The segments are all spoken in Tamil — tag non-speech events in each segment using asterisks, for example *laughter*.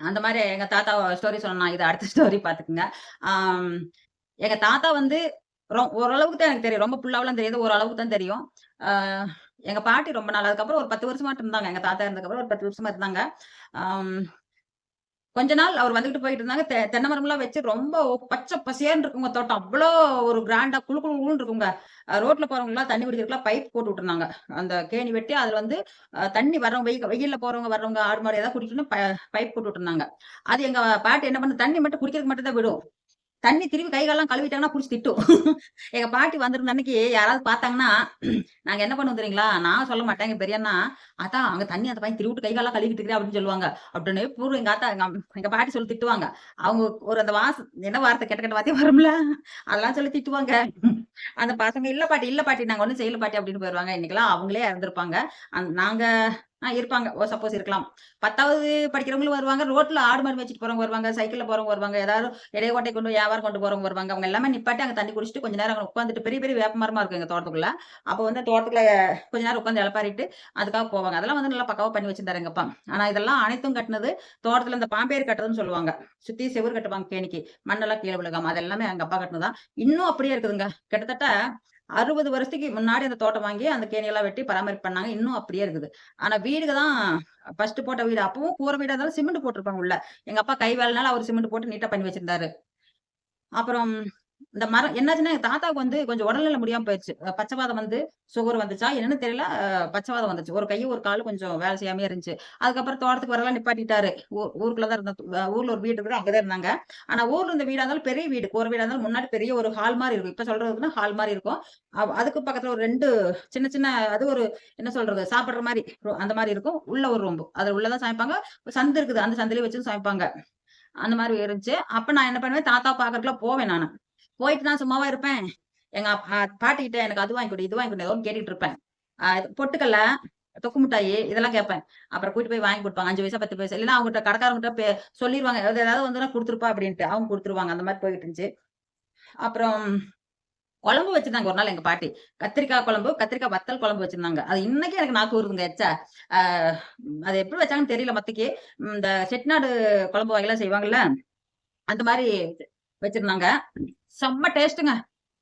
அந்த மாதிரி எங்க தாத்தா ஸ்டோரி சொல்லணும் இது அடுத்த ஸ்டோரி பாத்துக்கோங்க எங்க தாத்தா வந்து ஓரளவுக்கு தான் எனக்கு தெரியும். ரொம்ப ஃபுல்லாவலாம் தெரியாது. ஓரளவுக்கு தான் தெரியும். எங்க பாட்டி ரொம்ப நாள் அதுக்கப்புறம் ஒரு பத்து வருஷமா இருந்தாங்க. எங்க தாத்தா இருந்ததுக்கப்புறம் ஒரு 10 வருஷமா இருந்தாங்க. கொஞ்ச நாள் அவர் வந்துகிட்டு போயிட்டு இருந்தாங்க. தென்னை மரம்லாம் வச்சு ரொம்ப பச்சை பசேன்னு இருக்குங்க தோட்டம். அவ்வளோ ஒரு கிராண்டா குழு குழுன்னு இருக்குங்க. ரோட்ல போறவங்கலாம் தண்ணி குடிக்கிறதுக்குலாம் பைப் போட்டு விட்டுருந்தாங்க. அந்த கேணி வெட்டி அதுல வந்து தண்ணி வர்றவங்க வெயில் வெயில்ல போறவங்க வர்றவங்க ஆடு, மாடு ஏதாவது குடிக்கணும்னு பைப் போட்டு விட்டுருந்தாங்க. அது எங்க பாட்டி என்ன பண்ணும் தண்ணி மட்டும் குடிக்கிறதுக்கு மட்டும் தான் விடும். தண்ணி திரும்பி கைகாலாம் கழுவிட்டாங்கன்னா புடிச்சு திட்டும். எங்க பாட்டி வந்திருந்த அன்னைக்கு யாராவது பார்த்தாங்கன்னா, நாங்க என்ன பண்ணுவோம் தெரியுங்களா? நான் சொல்ல மாட்டேன். எங்க பெரியண்ணா, அதான் அங்க தண்ணி அந்த பையன் திருவிட்டு கைகாலாம் கழுவிட்டு இருக்கிறேன்" அப்படின்னு சொல்லுவாங்க. அப்படின்னு பூரா எங்க ஆத்தா எங்க எங்க பாட்டி சொல்லி திட்டுவாங்க. அவங்க ஒரு அந்த வாச என்ன வார்த்தை கெட்ட கெட்ட வார்த்தையே வரும்ல. அதெல்லாம் சொல்லி திட்டுவாங்க. அந்த பசங்க, "இல்ல பாட்டி, இல்ல பாட்டி நாங்க ஒண்ணும் செய்யல பாட்டி" அப்படின்னு போயிருவாங்க. இன்னைக்கெல்லாம் அவங்களே இறந்துருப்பாங்க அந் நாங்க ஆஹ் இருப்பாங்க. ஓ சப்போஸ் இருக்கலாம். 10வது படிக்கிறவங்களும் வருவாங்க. ரோட்ல ஆடு, மாடு வச்சுட்டு போறவங்க வருவாங்க. சைக்கிள்ல போறவங்க வருவாங்க. ஏதாவது இடைய கொட்டை கொண்டு வியாபாரம் கொண்டு போறவங்க வருவாங்க. அவங்க எல்லாமே நிப்பாட்டி அங்க தண்ணி குடிச்சுட்டு கொஞ்ச நேரம் அங்க உட்காந்துட்டு பெரிய பெரிய வேப்ப மரமா இருக்கும் எங்க தோட்டத்துக்குள்ள. அப்ப வந்து தோட்டத்துல கொஞ்ச நேரம் உட்காந்து இழப்பாரிட்டு அதுக்காக போவாங்க. அதெல்லாம் வந்து நல்லா பக்காவா பண்ணி வச்சிருந்தாரு எங்கப்பா ஆனா இதெல்லாம் அனைத்தும் கட்டினது தோட்டத்துல இந்த பாம்பேர் கட்டுறதுன்னு சொல்லுவாங்க. சுத்தி செவுரு கட்டுவாங்க கேணிக்கு. மண்ணெல்லாம் கீழ விழுகாம. அது எல்லாமே எங்க அப்பா கட்டினதான் இன்னும் அப்படியே இருக்குதுங்க. கிட்டத்தட்ட 60 வருஷத்துக்கு முன்னாடி அந்த தோட்டம் வாங்கி அந்த கேணியெல்லாம் வெட்டி பராமரிப்பு பண்ணாங்க. இன்னும் அப்படியே இருக்குது. ஆனா வீடுக்கு தான் ஃபர்ஸ்ட் போட்ட வீடு. அப்பவும் கூரை வீடா இருந்தாலும் சிமெண்ட் போட்டிருப்பாங்க உள்ள. எங்க அப்பா கை வேலைனால அவர் சிமெண்ட் போட்டு நீட்டா பண்ணி வச்சிருந்தாரு. அப்புறம் இந்த மரம் என்னாச்சுன்னா, தாத்தாவுக்கு வந்து கொஞ்சம் உடல்நிலை முடியாம போயிருச்சு. பச்சைவாதம் வந்து சுகர் வந்துச்சா என்னன்னு தெரியல. பச்சைவாதம் வந்துச்சு. ஒரு கை, ஒரு காலு கொஞ்சம் வேலை செய்யாமயே இருந்துச்சு. அதுக்கப்புறம் தோட்டத்துக்கு வரலாம் நிப்பாட்டிட்டாரு. ஊருக்குள்ளதான் ஊருக்குள்ள இருந்தோம். ஊர்ல ஒரு வீடு இருக்குது. அங்கதான் இருந்தாங்க. ஆனா ஊர்ல இருந்த வீடா இருந்தாலும் பெரிய வீடு. ஒரு வீடா இருந்தாலும் முன்னாடி பெரிய ஒரு ஹால் மாதிரி இருக்கும். இப்ப சொல்றதுன்னா ஹால் மாதிரி இருக்கும். அதுக்கு பக்கத்துல ஒரு ரெண்டு சின்ன சின்ன அது ஒரு என்ன சொல்றது? சாப்பிடுற மாதிரி அந்த மாதிரி இருக்கும். உள்ள ஒரு ரூம்பு. அது உள்ளதான் சமைப்பாங்க. சந்து இருக்குது. அந்த சந்திலேயே வச்சும் சமைப்பாங்க. அந்த மாதிரி இருந்துச்சு. அப்ப நான் என்ன பண்ணுவேன், தாத்தா பாக்குறதுக்குள்ள போவேன் நானு. போயிட்டு நான் சும்மாவா இருப்பேன். எங்க அப் பாட்டிகிட்ட எனக்கு அது வாங்கி கொடு இது வாங்கி கொடு ஏதோ கேட்டுட்டு இருப்பேன். அ பொட்டுக்கல்ல, தொக்கு மிட்டாயி இதெல்லாம் கேட்பேன். அப்புறம் கூட்டிட்டு போய் வாங்கி கொடுப்பாங்க அஞ்சு பைசா, 10 பைசா. இல்லைன்னா அவங்ககிட்ட கடைக்காரங்ககிட்ட பெ சொல்லிருவாங்க. ஏதாவது வந்துன்னா கொடுத்துருப்பா அப்படின்ட்டு. அவங்க கொடுத்துருவாங்க அந்த மாதிரி போயிட்டு இருந்துச்சு. அப்புறம் குழம்பு வச்சிருந்தாங்க ஒரு நாள் எங்க பாட்டி. கத்திரிக்காய் குழம்பு, கத்திரிக்காய் வத்தல் குழம்பு வச்சிருந்தாங்க. அது இன்னைக்கு எனக்கு நாக்கு வருதுங்க எச்சா. அது எப்படி வச்சாங்கன்னு தெரியல மத்திக்கு இந்த செட்டிநாடு குழம்பு வகைலாம் செய்வாங்கல்ல. அந்த மாதிரி வச்சிருந்தாங்க. செம்ம டேஸ்ட்டுங்க.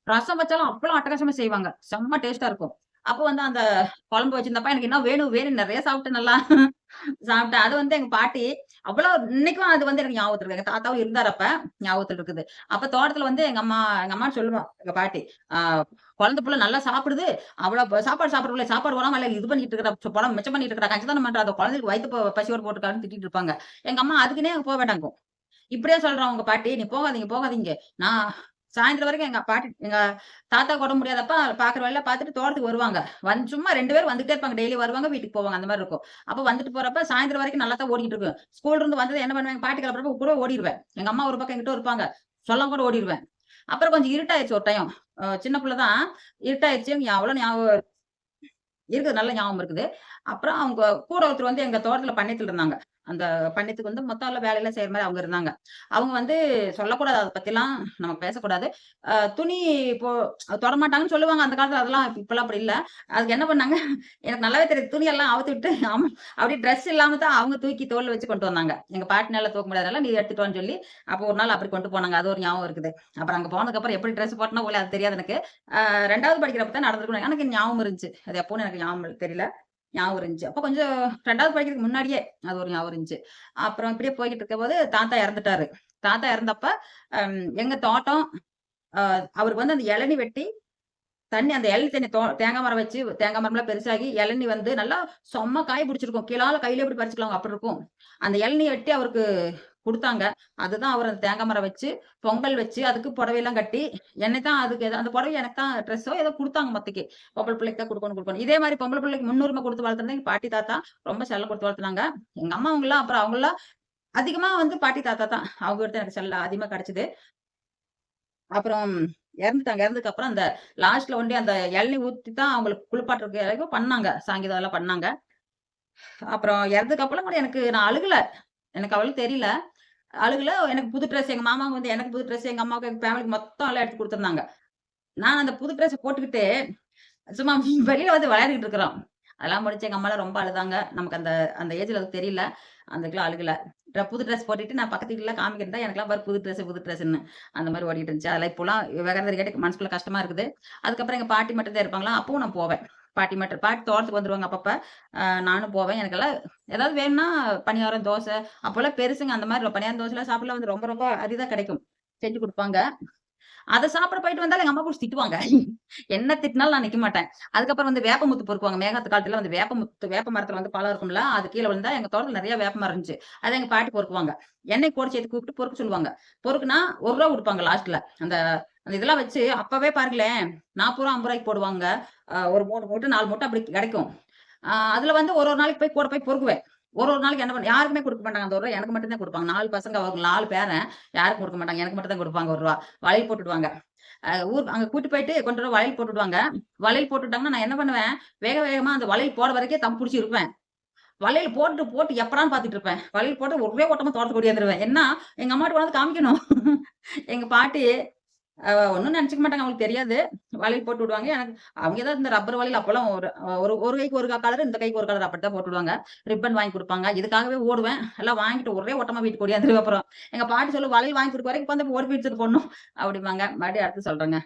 ரசம் வச்சாலும் அப்பளம் அட்டகாசமா செய்வாங்க. செம்ம டேஸ்டா இருக்கும். அப்போ வந்து அந்த குழம்பு வச்சிருந்தப்ப எனக்கு இன்னும் வேணும் வேணும் நிறைய சாப்பிட்டேன் நல்லா. சாப்பிட்டேன். அது வந்து எங்க பாட்டி அவ்வளவு இன்னைக்கும் அது வந்து எனக்கு ஞாபகத்துல இருக்கு. எங்க தாத்தாவும் இருந்தாரப்ப ஞாபகத்துல இருக்குது. அப்ப தோட்டத்துல வந்து எங்க அம்மா எங்க அம்மா சொல்லுவான் எங்க பாட்டி. ஆஹ் குழந்தை புள்ள நல்லா சாப்பிடுது. அவ்வளோ சாப்பாடு சாப்பிடல சாப்பாடு போடாம இல்ல இது பண்ணிட்டு இருக்கிறா, சு மிச்சம் பண்ணிட்டு இருக்கிறா, கஞ்சத்தனம் பண்ற அந்த குழந்தைக்கு வயிற்று ப பசியோட போட்டுருக்கான்னு திட்டிட்டு இருப்பாங்க. எங்க அம்மா அதுக்குன்னே அங்க வேண்டாங்க இப்படியே சொல்றான் உங்க பாட்டி, "நீ போகாதீங்க, போகாதீங்க." நான் சாயந்தரம் வரைக்கும் எங்க பாட்டி எங்க தாத்தா கூட முடியாதப்ப பார்க்குற வழியில பார்த்துட்டு தோட்டத்துக்கு வருவாங்க. வந்து சும்மா ரெண்டு பேரும் வந்துட்டே இருப்பாங்க. டெய்லி வருவாங்க, வீட்டுக்கு போவாங்க. அந்த மாதிரி இருக்கும். அப்ப வந்துட்டு போறப்ப சாயந்தரம் வரைக்கும் நல்லா தான் ஓடிட்டு இருக்கும். ஸ்கூல்ல இருந்து வந்தது என்ன பண்ணுவேன், பாட்டி கிளம்புறப்ப கூட ஓடிடுவேன் எங்க அம்மா ஒரு பக்கம் எங்கிட்ட இருப்பாங்க. சொல்ல கூட ஓடிடுவேன் அப்புறம் கொஞ்சம் இருட்டாயிடுச்சு ஒரு டைம். சின்ன பிள்ளைதான் இருட்டாயிடுச்சு இருட்டாயிருச்சு. அவ்வளோ ஞாபகம் இருக்குது. நல்ல ஞாபகம் இருக்குது. அப்புறம் அவங்க கூட ஒருத்தர் வந்து எங்க தோட்டத்துல பண்ணையத்துல இருந்தாங்க. அந்த பண்ணத்துக்கு வந்து மொத்தம் எல்லாம் வேலையெல்லாம் செய்ற மாதிரி அவங்க இருந்தாங்க. அவங்க வந்து சொல்லக்கூடாது அதை பத்திலாம் நம்ம பேசக்கூடாது. துணி இப்போ தொடமாட்டாங்கன்னு சொல்லுவாங்க. அந்த காலத்துல அதெல்லாம் இப்பெல்லாம் அப்படி இல்லை அதுக்கு என்ன பண்ணாங்க, எனக்கு நல்லாவே தெரியுது. துணியெல்லாம் அவுத்து விட்டு *laughs* ஆமா அப்படியே ட்ரெஸ் இல்லாம தான் அவங்க தூக்கி தோல் வச்சு கொண்டு வந்தாங்க. எங்க பாட்டினால தூக்க முடியாதனால நீ எடுத்துட்டோன்னு சொல்லி, அப்போ ஒரு நாள் அப்படி கொண்டு போனாங்க. அது ஒரு ஞாபகம் இருக்குது. அப்புறம் அங்க போனதுக்கப்புறம் எப்படி ட்ரெஸ் போட்டோம்னா போல அது தெரியாது எனக்கு. ரெண்டாவது படிக்கிறப்ப தான் நடந்திருக்கணும் எனக்கு ஞாபகம் இருந்துச்சு. அது எப்போன்னு எனக்கு ஞாபகம் தெரியல. ஞாபகம் இருந்துச்சு. அப்ப கொஞ்சம் ரெண்டாவது படிக்கிறதுக்கு முன்னாடியே அது ஒரு ஞாபகம் இருந்துச்சு. அப்புறம் இப்படியே போய்க்கிட்டு இருக்கும்போது தாத்தா இறந்துட்டாரு. தாத்தா இறந்தப்ப எங்க தோட்டம் அவருக்கு வந்து அந்த இளநீ வெட்டி, தண்ணி அந்த இளநி தண்ணி தோ தேங்காய் மரம் வச்சு தேங்காய் மரம்லாம் பெருசாகி இளநீ வந்து நல்லா செம்ம காய் பிடிச்சிருக்கும். கீழால கையில எப்படி பறிச்சுக்கலாம் அப்படி இருக்கும். அந்த இளநி வெட்டி அவருக்கு கொடுத்தாங்க அதுதான் அவர் அந்த தேங்காய் மரம் வச்சு, பொங்கல் வச்சு, அதுக்கு புடவையெல்லாம் கட்டி, என்னை தான் அதுக்கு அந்த புடவை எனக்கு தான் ட்ரெஸ்ஸோ ஏதோ கொடுத்தாங்க மொத்தைக்கு. பொம்பளை பிள்ளைக்கு தான் கொடுக்கணும் கொடுக்கணும் இதே மாதிரி பொம்பளை பிள்ளைக்கு முன்னுரிமை கொடுத்து வளர்த்துறது பாட்டி, தாத்தா ரொம்ப செல்லம் கொடுத்து வளர்த்துனாங்க. எங்க அம்மா அவங்களாம் அப்புறம் அவங்களாம் அதிகமா வந்து பாட்டி, தாத்தா தான். அவங்க கிட்ட எனக்கு செல்ல அதிகமா கிடைச்சது. அப்புறம் இறந்துட்டாங்க. இறந்ததுக்கு அப்புறம் அந்த லாஸ்ட்ல ஒண்டி அந்த இளநீ ஊத்தி தான் அவங்களுக்கு குளிப்பாட்டுறதுக்கு வரைக்கும் பண்ணாங்க. சாங்கீதம் எல்லாம் பண்ணாங்க. அப்புறம் இறந்ததுக்கு அப்புறம் கூட எனக்கு நான் அழுகல. எனக்கு அவ்வளவு தெரியல. அழுகல. எனக்கு புது ட்ரெஸ் எங்க மாமாவுக்கு வந்து எனக்கு புது ட்ரெஸ், எங்க அம்மாவுக்கு, எங்க ஃபேமிலிக்கு மொத்தம் எல்லாம் எடுத்து கொடுத்துருந்தாங்க நான் அந்த புது ட்ரெஸ் போட்டுக்கிட்டு சும்மா வெளியில வந்து விளையாடிட்டு இருக்கிறோம். அதெல்லாம் முடிச்சு எங்க அம்மாலாம் ரொம்ப அழுதாங்க. நமக்கு அந்த அந்த ஏஜ்ல அது தெரியல. அந்த கிலோ அழுகல. புது ட்ரெஸ் போட்டுட்டு நான் பக்கத்து வீட்ல காமிக்கிறதா எனக்குலாம் பாரு புது ட்ரெஸ் புது ட்ரெஸ்ன்னு. அந்த மாதிரி ஓடிட்டு இருந்துச்சு. அதெல்லாம் இப்போலாம் வேற கேட்டு மனசுக்குள்ள கஷ்டமா இருக்குது. அதுக்கப்புறம் எங்க பாட்டி மட்டும் தான் இருப்பாங்களா, அப்பவும் நான் போவேன். பாட்டி மட்டும் பாட்டி தோட்டத்துக்கு வந்துருவாங்க அப்பப்ப. நானும் போவேன். எனக்கெல்லாம் ஏதாவது வேணும்னா பணியாரம், தோசை அப்போல்லாம் பெருசுங்க. அந்த மாதிரி பணியாரம், தோசைலாம் சாப்பிடலாம் வந்து ரொம்ப ரொம்ப அரிதா கிடைக்கும். செஞ்சு குடுப்பாங்க. அத சாப்பிட போயிட்டு வந்தாலும் எங்க அம்மா கூட திட்டுவாங்க. என்ன திட்டினாலும் நான் நிக்க மாட்டேன். அதுக்கப்புறம் வந்து வேப்பமுத்து பொறுக்குவாங்க. மேகத்து காலத்துல வந்து வேப்பமுத்து வேப்ப மரத்துல வந்து பழம் இருக்கும்ல, அது கீழ விழுந்தா எங்க தோட்டத்துல நிறைய வேப்ப மரம் இருந்துச்சு. அத எங்க பாட்டி பொறுக்குவாங்க. எண்ணெய் கூட சேர்த்து கூப்பிட்டு பொறுக்க சொல்லுவாங்க. பொறுக்குனா ஒரு ரூபா கொடுப்பாங்க லாஸ்ட்ல. அந்த அந்த இதெல்லாம் வச்சு அப்பவே பாருங்களேன் நாற்பது ரூபா ஐம்பது ரூபாய்க்கு போடுவாங்க. ஒரு மூட்டை மூட்டை நாலு மூட்டை அப்படி கிடைக்கும். அதுல வந்து ஒரு ஒரு நாளைக்கு போய் கூட போய் பொறுக்குவேன். ஒரு ஒரு நாளைக்கு என்ன பண்ண யாருக்குமே கொடுக்க மாட்டாங்க. அந்த ஒரு ரூபா எனக்கு மட்டும் தான் கொடுப்பாங்க நாலு பசங்க அவங்க நாலு பேரன். யாருக்கும் கொடுக்க மாட்டாங்க. எனக்கு மட்டும் தான் கொடுப்பாங்க ஒரு ரூபா வளையல் போட்டுடுவாங்க. ஊர் அங்க கூட்டி போயிட்டு கொண்டு வர வளையல் போட்டுடுவாங்க. வளையல் போட்டுட்டாங்கன்னா நான் என்ன பண்ணுவேன், வேக வேகமா அந்த வளையல் போட வரைக்கும் தம் பிடிச்சி இருப்பேன். வளையல் போட்டுட்டு போட்டு எப்படான்னு பார்த்துட்டு இருப்பேன். வளையல் போட்டு ஒரே ஓட்டமா தோட்டத்துக்கு ஓடியாந்துருவேன். ஏன்னா, எங்க அம்மாட்ட வந்து காமிக்கணும். எங்க பாட்டி ஒன்றும் ஒண்ணும் மாட்டாங்க. அவங்களுக்கு தெரியாது. வளையல் போட்டு விடுவாங்க. எனக்கு அவங்க ஏதாவது இந்த ரப்பர் வலையில் அப்போலாம் ஒரு ஒரு ஒரு கைக்கு ஒரு கலர், இந்த கைக்கு ஒரு கலர் அப்படித்தான் போட்டு விடுவாங்க. ரிப்பன் வாங்கி கொடுப்பாங்க இதுக்காகவே ஓடுவேன். எல்லாம் வாங்கிட்டு ஒரே ஓட்டமா வீட்டுக்கு ஓடியாந்துருவேன் அப்புறம். எங்க பாட்டி சொல்லு "வளையல் வாங்கி கொடுக்க வரைக்கும் வந்து ஓடி போயிடுச்சு போடணும் அப்படிம்பாங்க. மறுபடியும் அடுத்து சொல்றேங்க.